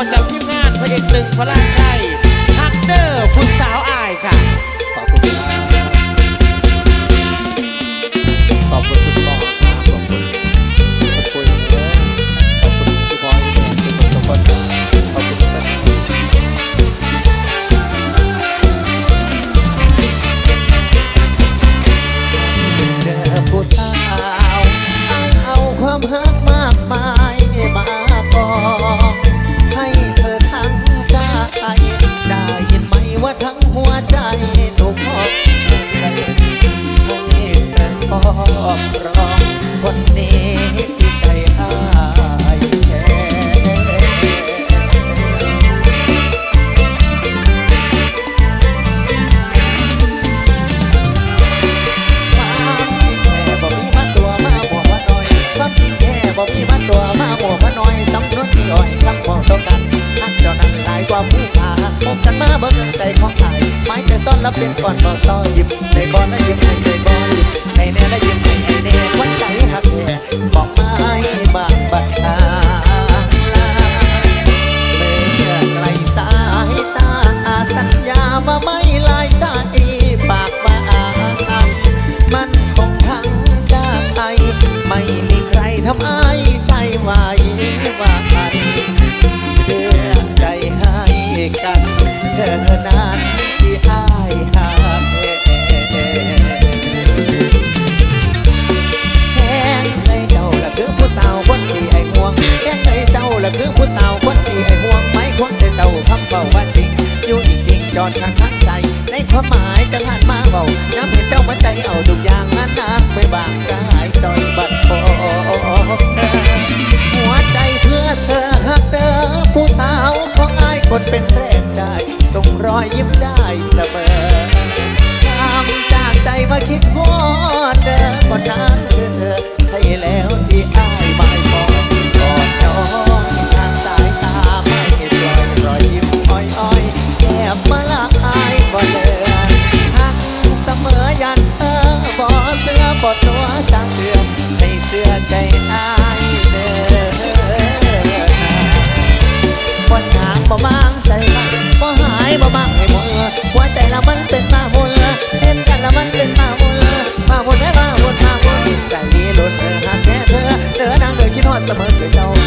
ประจำทีมงานพระเอกหนึ่งพระราชชัยฮักเดอร์ผู้สาวอายค่ะ ขอบคุณ ขอบคุณ อนทางทักใจ ในความหมายจะผ่านมาเบาน้ำเห็นเจ้ามาใจเอาดุกยางนั้นนักไม่บางกายจอยบัดบอหัวใจเพื่อเธอฮักเธอผู้สาวของอายคนเป็นแรงได้ส่งรอยยิ้มได้สบ amante, chao.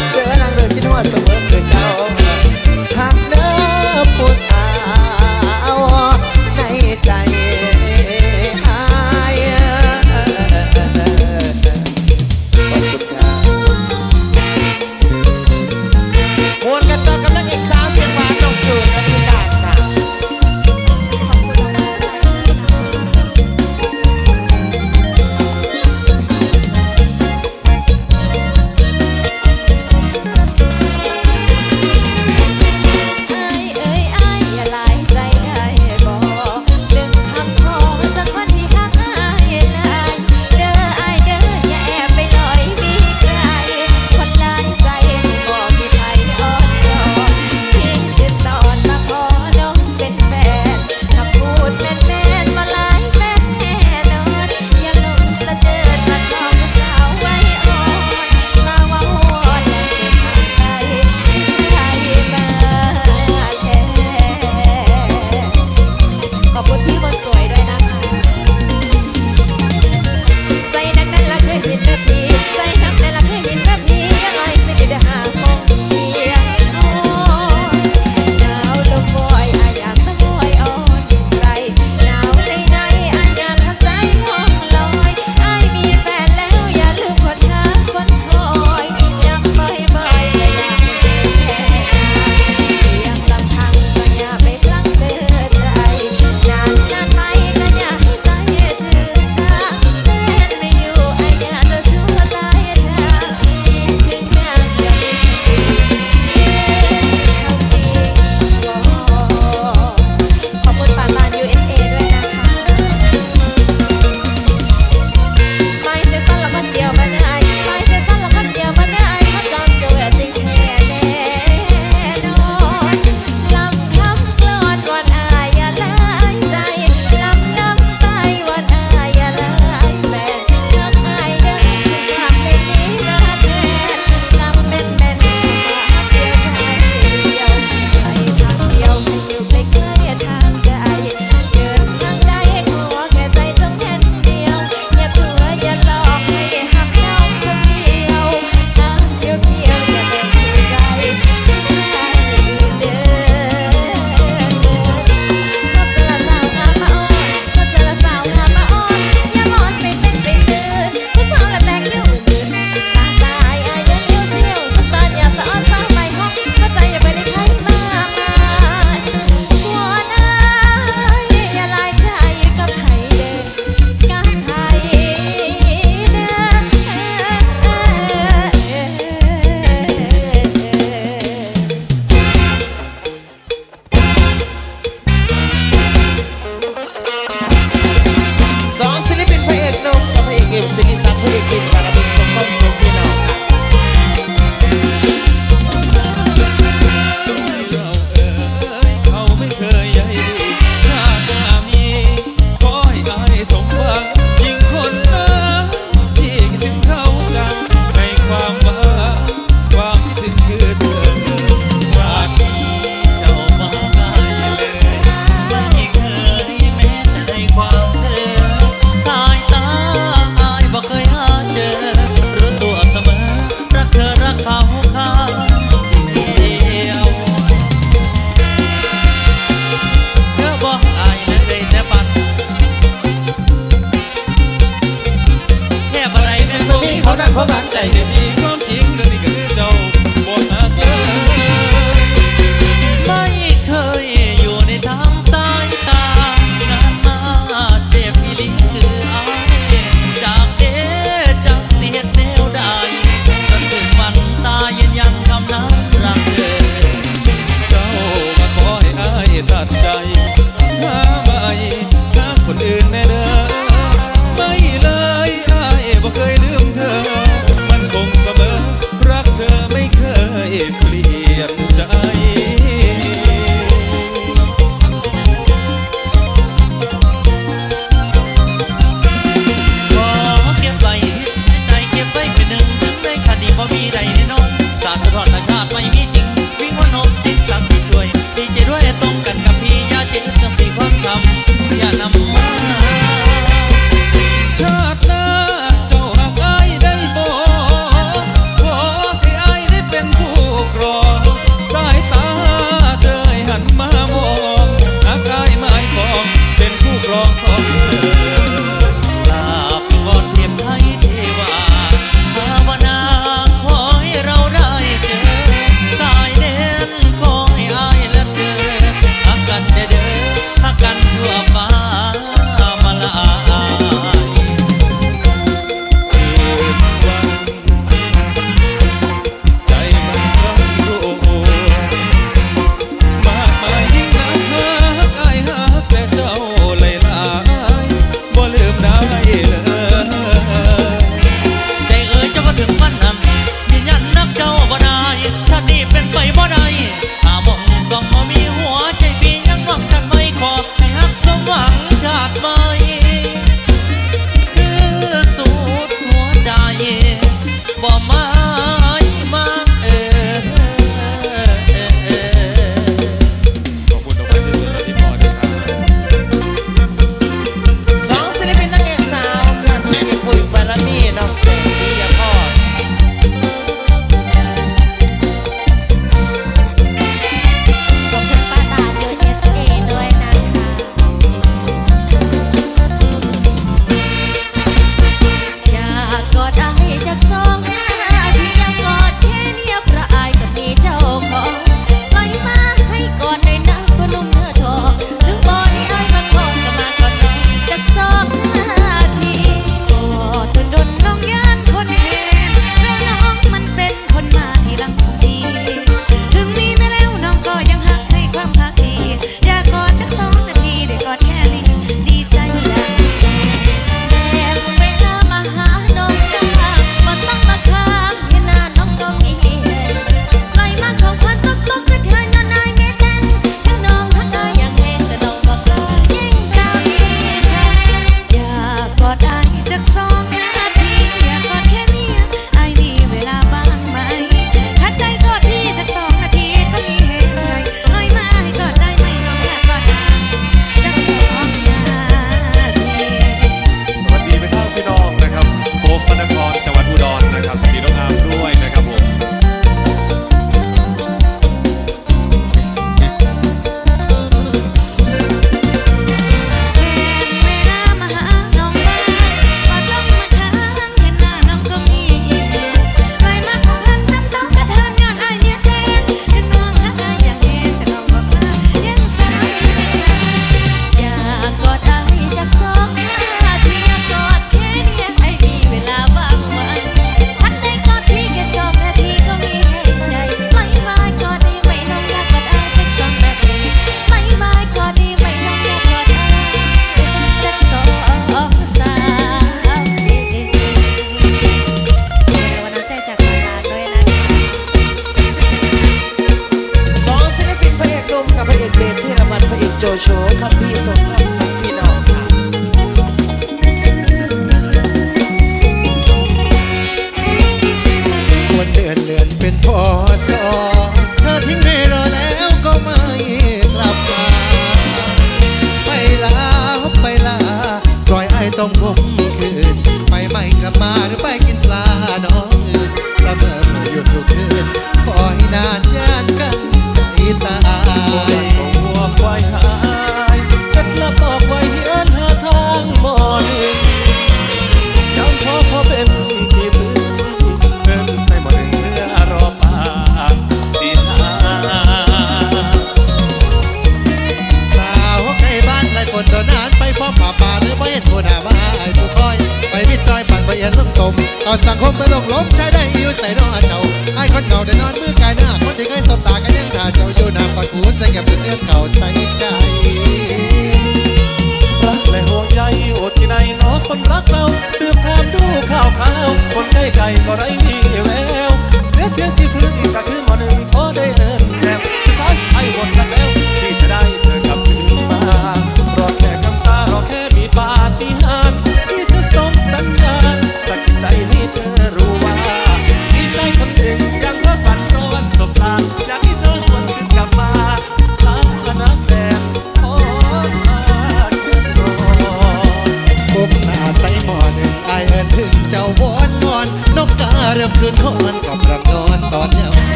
เอาสังคมไม่ลงล้มใช้ได้อยู่ใส่นอเจ้าไอ้คนเก่าได้นอนมือ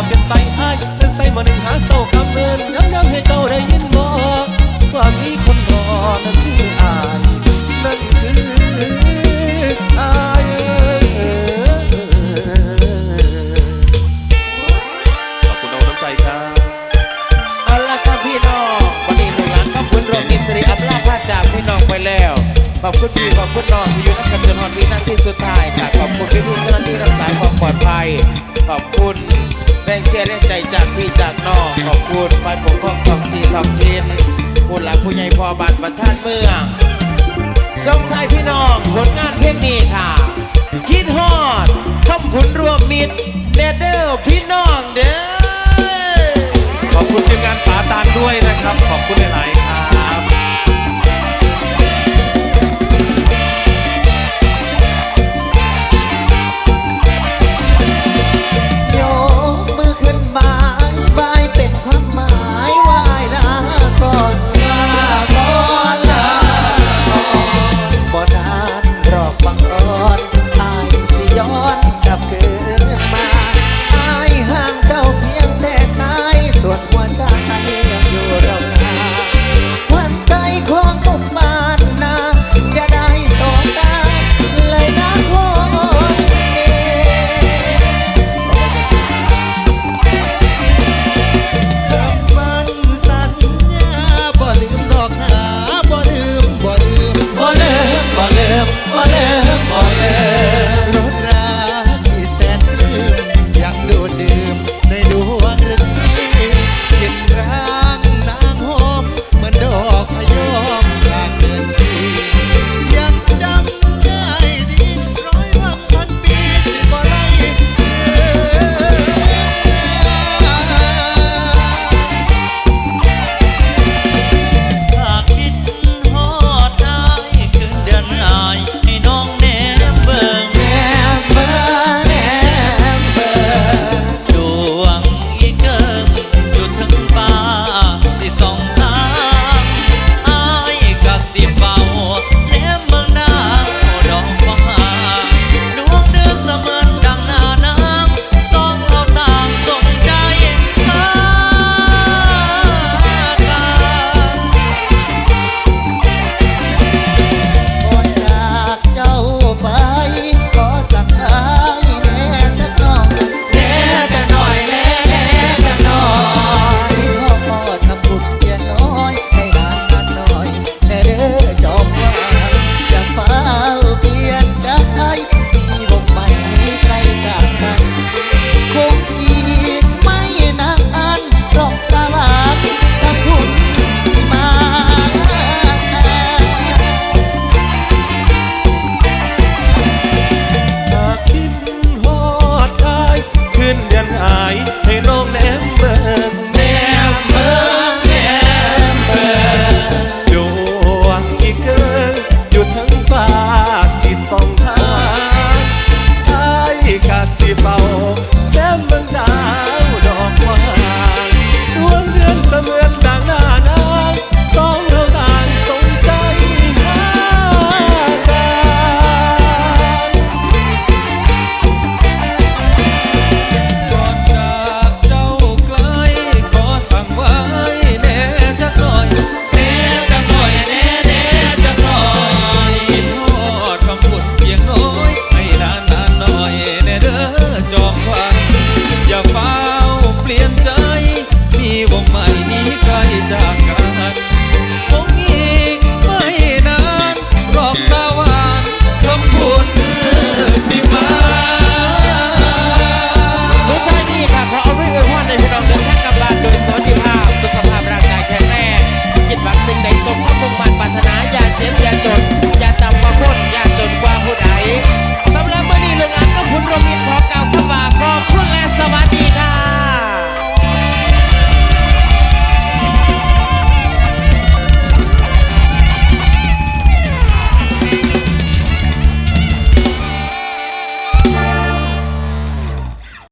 อบกันไปอ้ายเป็นใส่มาหนึ่งหาเศร้าคำเอิ้นน้ำน้ำให้เจ้าได้ยินบ่ว่ามีคนรอนั่นคืออ้ายนั่นคืออ้ายเอ้ขอบคุณน้องน้ำใจครับเอาละครับพี่น้องวันนี้ลูกหลังขอบคุณรองกินสิริอัปลาพาจากพี่น้องไปแล้วขอบคุณพี่ขอบคุณน้องที่อยู่นักกันจนฮอนวีนาทีสุดท้ายค่ะขอบคุณพี่พี่เจ้าหน้าที่รักษาความปลอดภัยขอบคุณ แรงเชียร์แรงใจจากพี่จากน้องขอบคุณฝ่ายปกครองท้องที่ท้องถิ่นผู้หลักผู้ใหญ่พอบัตรประธานเมืองส่งไทยพี่น้องผลงานเพลงนี้ค่ะ คิดฮอดทำผลรวมมิตรเนเดอร์พี่น้องเด้อขอบคุณทีมงานป่าตานด้วยนะครับ ขอบคุณ